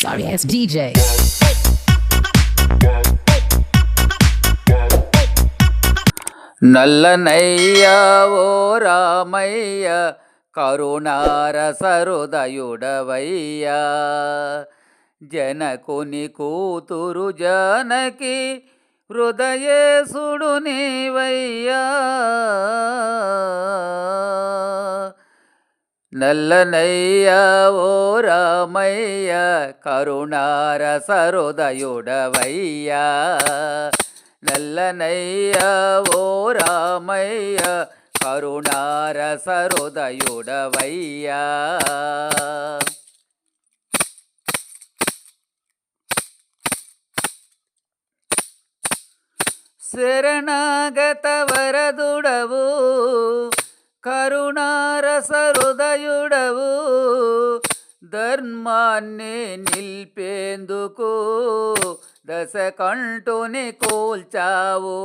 sorry ass DJ. Nallanayya ఓ రామయ్య కరుణార సరుదయుడవయ్యా జనకుని కూతురు జనకి హృదయేశుడు నీవయ్యా. నల్లనయ్య ఓ రామయ్య కరుణార సరుదయుడవయ్యా నల్లనయ్య ఓ రామయ్య కరుణార ధర్మాన్ని నిల్పేందుకు దశ కంటుని కూల్చావు.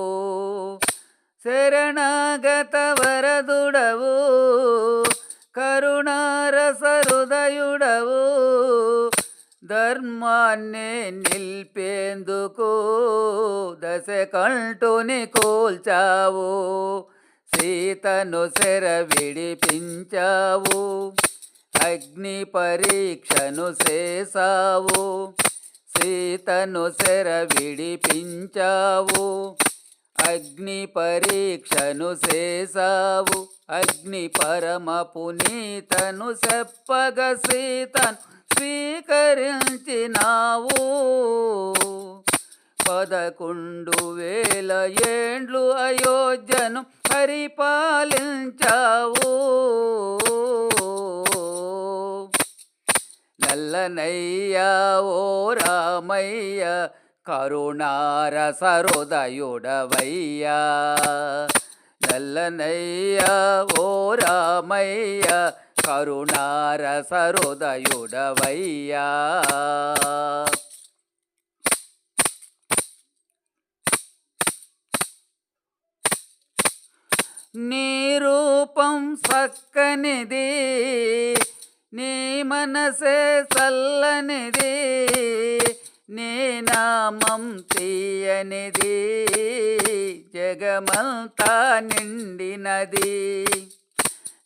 శరణాగత వరదుడవు కరుణారసహృదయుడవు ధర్మాన్ని నిల్పేందుకు దశ కంటుని కూల్చావు. సీతను శర విడిపించావు. అగ్ని పరీక్షను చేసావు సీతను శర విడిపించావు. అగ్ని పరీక్షను చేసావు అగ్ని పరమ పునీతను చెప్పగ సీతను స్వీకరించినావు. పదకొండు వేల ఏండ్లు అయోధ్యను పరిపాలించావు. నల్లనయ్య ఓ రామయ్య కరుణార సరుదయుడవయ్యా నల్లనయ్య ఓ రామయ్య కరుణార సరుదయుడవయ్యా నీ రూపం సక్కనిది నీ మనసే చల్లనిది నీ నామం తీయనిది జగమంతా నిండినది.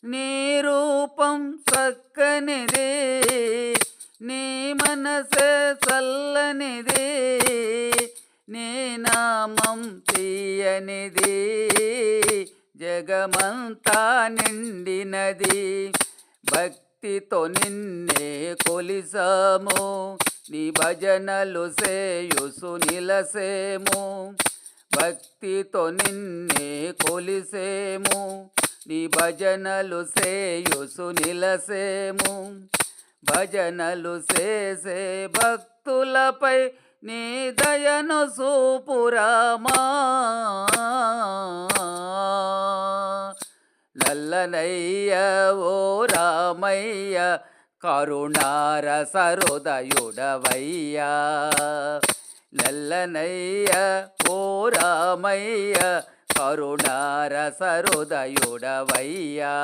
నీ రూపం చక్కనిది నీ మనసే చల్లనిది నీ నామం తీయనిది జగమంతా నిండినది. భక్తి భక్తితో నిన్నే కొలిసాము. నీ భజనలు సేయుసు నిలసేము. భక్తితో నిన్నే కొలిసేము. నీ భజనలు సేయుసు నిలసేము. భజనలు చేసే భక్తులపై నీ దయను సూపురామా నల్లనయ్య ఓ రామయ్య కరుణార సరుదయుడవయ్యా నల్లనయ్య ఓ రామయ్య కరుణార సరుదయుడవయ్యా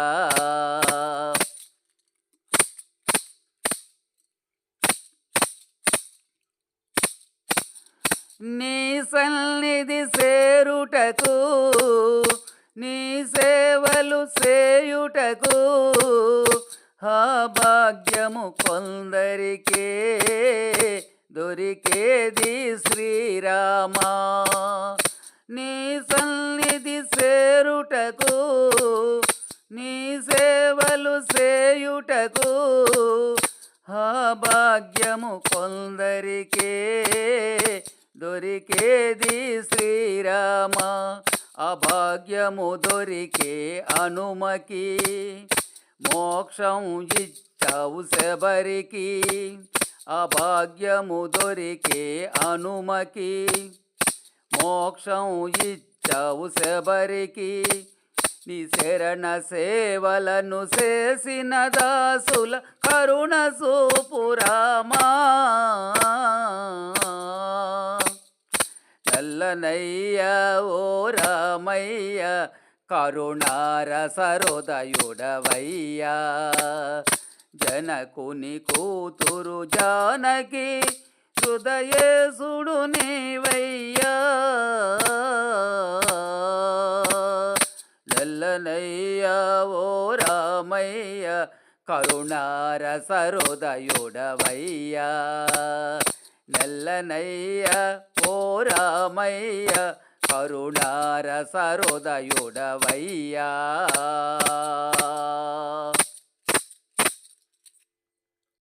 నీ సన్నిధి సేరుటకు నీ సేవలు సేయుటకు ఆ భాగ్యము కొందరికే దొరికేది శ్రీరామా. నీ సన్నిధి సేరుటకు నీ సేవలు సేయుటకు ఆ భాగ్యము కొందరికే దొరికేది శ్రీరామా. అభాగ్యము దొరికే అనుమకి మోక్షం ఇచ్చావు శబరికి. అభాగ్యము దొరికే అనుమకి మోక్షం ఇచ్చావు శబరికి. నీ శరణ సేవలను చేసిన దాసుల కరుణ సూపురామా నల్లనయ్య ఓ రామయ్య కరుణార సరోదయుడవయ్యా జనకుని కూతురు జానకి హృదయేశుడు నీవయ్యా. నల్లనయ్యా ఓ రామయ్య కరుణార సరోదయుడవయ్యా నల్లనయ్య ఓ రామయ్య కరుణార సరోదయుడవయ్యా